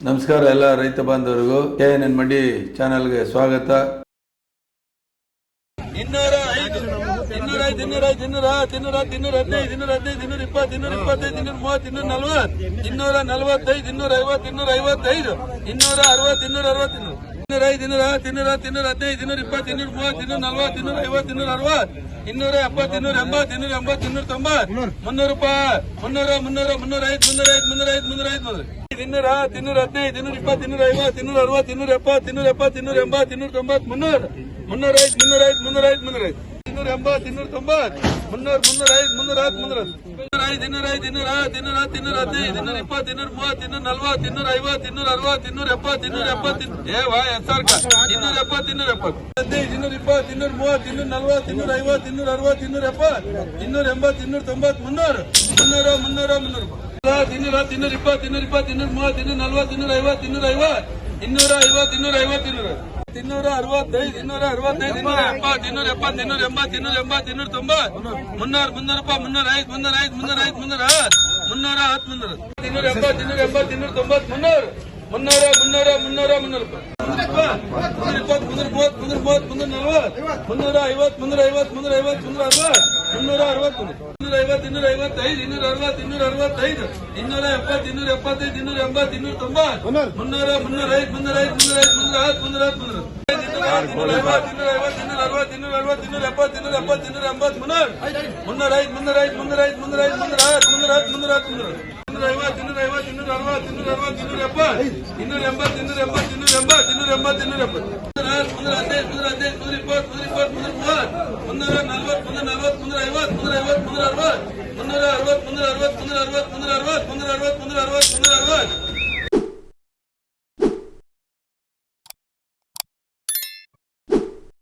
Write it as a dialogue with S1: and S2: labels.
S1: ನಮಸ್ಕಾರ ಎಲ್ಲ ರೈತ ಬಾಂಧವರಿಗೂ. ಕೆ ಎನ್ ಎನ್ ಮಡಿ ಚಾನೆಲ್ಗೆ ಸ್ವಾಗತ. ಇನ್ನೂರ ಐದು ಇನ್ನೂರ ಐದು ಇನ್ನೂರ ಐದು, ಇನ್ನೂರ ಹದಿನೈದು ಇನ್ನೂರ ಹದಿನೈದು, ಇನ್ನೂರ ಇಪ್ಪತ್ತು, ಇನ್ನೂರ ಇಪ್ಪತ್ತೈದು, ಇನ್ನೂರ ನಲವತ್ತೈದು, ಇನ್ನೂರ ಇನ್ನೂರ ಐವತ್ತೈದು ಐದು ಎಪ್ಪತ್ತು, ಇನ್ನೂರ ಇನ್ನೂರ ಎಂಬತ್ತು ಮುನ್ನೂರು ರೂಪಾಯಿ, ಮುನ್ನೂರ ಮುನ್ನೂರ ಮುನ್ನೂರ ಐದು ಮುನ್ನೂರ ಐದು ಮುನ್ನೂರ ಐದು ಮುನ್ನೂರ ಐದು, ಮುನ್ನೂರ ಇನ್ನೂರ ಹತ್ತು ಇನ್ನೂರ ಹದಿನೈದು ಇನ್ನೂರ ಇಪ್ಪತ್ತು ಇನ್ನೂರ ಐವತ್ತು ಇನ್ನೂರ ಅರವತ್ತು ಇನ್ನೂರ ಎಪ್ಪತ್ತು ಇನ್ನೂರ ಎಪ್ಪತ್ತು ಇನ್ನೂರ ಎಂಬತ್ತು ಇನ್ನೂರ ತೊಂಬತ್ತು, ಮುನ್ನೂರ. ಮುನ್ನೂರ ಐದು ಮುನ್ನೂರ ಐದು ಮುನ್ನೂರ ಐದು ಮುನ್ನೂರ ಐದು. ಇನ್ನೂರ ಎಂಬತ್ತು ಇನ್ನೂರ ತೊಂಬತ್ತು. ಮುನ್ನೂರ ಮುನ್ನೂರ ಐದು, ಮುನ್ನೂರ ಹತ್ತು, ಮುನ್ನೂರ ಇನ್ನೂರ ಐದು ಇನ್ನೂರ ಐದು ಇನ್ನೂರ ಹತ್ತು ಇನ್ನೂರ ಹತ್ತು ಇನ್ನೂರ ಹದಿನೈದು ಇನ್ನೂರ ಇಪ್ಪತ್ತು ಇನ್ನೂರ ಮೂವತ್ತು ಇನ್ನೂರ ನಲ್ವತ್ತು ಇನ್ನೂರ ಐವತ್ತು ಇನ್ನೂರ ಅರವತ್ತು ಇನ್ನೂರ ಎಪ್ಪತ್ತು ಇನ್ನೂರ ಎಪ್ಪತ್ತು ಏ, ವಾ ಎಸ್ಆರ್ಕ ಇನ್ನೂರ ಎಪ್ಪತ್ತು ಇನ್ನೂರ ಎಪ್ಪತ್ತು. ಹದಿನೈದು, ಇನ್ನೂರ ಇಪ್ಪತ್ತು, ಇನ್ನೂರ ಮೂವತ್ತು, ಇನ್ನೂರ ನಲ್ವತ್ತು, ಇನ್ನೂರ ಐವತ್ತು, ಇನ್ನೂರ ಅರವತ್ತು, ಇನ್ನೂರ ಎಪ್ಪತ್ತು. ಇನ್ನೂರ ಎಂಬತ್ತು, ಇನ್ನೂರ ತೊಂಬತ್ತು, ಮುನ್ನೂರ್. ಮುನ್ನೂರ ಮುನ್ನೂರ ಮುನ್ನೂರ. ಇನ್ನೂರ ಇನ್ನೂರ ಇಪ್ಪತ್ತು ಇನ್ನೂರ ಇಪ್ಪತ್ತು ಇನ್ನೂರ ಮೂವತ್ತು ಇನ್ನೂರ ನಲ್ವತ್ತು ಇನ್ನೂರ ಐವತ್ತು ಇನ್ನೂರ ಇನ್ನೂರ ಐವತ್ತು ಇನ್ನೂರ ಐವತ್ತು, ಇನ್ನೂರ ಅರವತ್ತೈದು ಇನ್ನೂರ ಅರವತ್ತೈದು, ಇನ್ನೂರ ಎಪ್ಪತ್ತು ಇನ್ನೂರ ಎಪ್ಪತ್ತು, ಇನ್ನೂರ ಎಂಬತ್ತು ಇನ್ನೂರ ಎಂಬತ್ತು ತೊಂಬತ್ತು, ಮುನ್ನೂರ ಮುನ್ನೂರಪ್ಪ ಮುನ್ನೂರ ಐದು ಮುನ್ನೂರ ಐದು ಮುನ್ನೂರ ಐದು, ಮುನ್ನೂರ ಇನ್ನೂರ ಮುನ್ನೂರ ಮುನ್ನೂರ ಮುನ್ನೂರ ಮುನ್ನೂರ ಮುನ್ನೂರ ಅರವತ್ತು ಮುನ್ನೂರ ಅರವತ್ತು. ಇನ್ನೂರ ಐವತ್ತು ಇನ್ನೂರ ಐವತ್ತೈದು ಇನ್ನೂರ ಅರವತ್ತು ಇನ್ನೂರ ಅರವತ್ತೈದು ಇನ್ನೂರ ಎಪ್ಪತ್ತು ಇನ್ನೂರ ಎಪ್ಪತ್ತೈದು ಇನ್ನೂರ ಎಂಬತ್ತು ಇನ್ನೂರ ತೊಂಬತ್ತು. ಮುನ್ನೂರ. ಮುನ್ನೂರ ಐದು ಮುನ್ನೂರ ಐದು ಮುನ್ನೂರ ಐದು ಮುನ್ನೂರ ಹತ್ತು ಮುನ್ನೂರ ಹತ್ತು ಮುನ್ನೂರ ಇನ್ನೂರ ಐವತ್ತು ಇನ್ನೂರ ಐವತ್ತು ಇನ್ನೂರ ಅರವತ್ತು ಇನ್ನೂರ ಅರವತ್ತು ಇನ್ನೂರ ಎಪ್ಪತ್ತು ಇನ್ನೂರ ಎಪ್ಪತ್ತು ಇನ್ನೂರ ಎಂಬತ್ತು ಮುನ್ನೂರ. ಮುನ್ನೂರ ಐದು ಮುನ್ನೂರ ಐದು ಮುನ್ನೂರ ಐದು ಮುನ್ನೂರ ಐದು ಮುನ್ನೂರ ಹತ್ತು ಮುನ್ನೂರ ಹತ್ತು ಮುನ್ನೂರ ಹತ್ತು. ಮುನ್ನೂರ ಇನ್ನೂರ ಐವತ್ತು ಇನ್ನೂರ ಐವತ್ತು ಇನ್ನೂರ ಅರವತ್ತು ಇನ್ನೂರ ಅರವತ್ತು ಇನ್ನೂರ ಎಪ್ಪತ್ತು ಇನ್ನೂರ ಎಂಬತ್ತು ಇನ್ನೂರ ಎಂಬತ್ತು ಇನ್ನೂರ ಎಂಬತ್ತು ಇನ್ನೂರ ಎಂಬತ್ತು. ಇನ್ನೂರ ಹದಿನಾರು ಮುಂದ್ರ ಹದಿನೈದು ಮುಂದ್ರ ಹದಿನೈದು ನೂರ ಇಪ್ಪತ್ತು ನೂರ ಇಪ್ಪತ್ತು ಮುಂದ್ರ ಮೂವತ್ತು ಮುನ್ನೂರ ನಲ್ವತ್ತು ಮುಂದ್ರ ನಲ್ವತ್ತು ಮುಂದ್ರ ಐವತ್ತು ಮುಂದ್ರ ಐವತ್ತು ಮುಂದ್ರ ಅರವತ್ತು ಮುನ್ನೂರ ಅರವತ್ತು ಮುಂದ್ರ ಅರವತ್ತು ಮುಂದ್ರ ಅರವತ್ತು ಮುಂದ್ರ ಅರವತ್ತು ಮುಂದ್ರ ಅರವತ್ತು ಮುಂದ್ರ ಅರವತ್ತು ಮುಂದ್ರ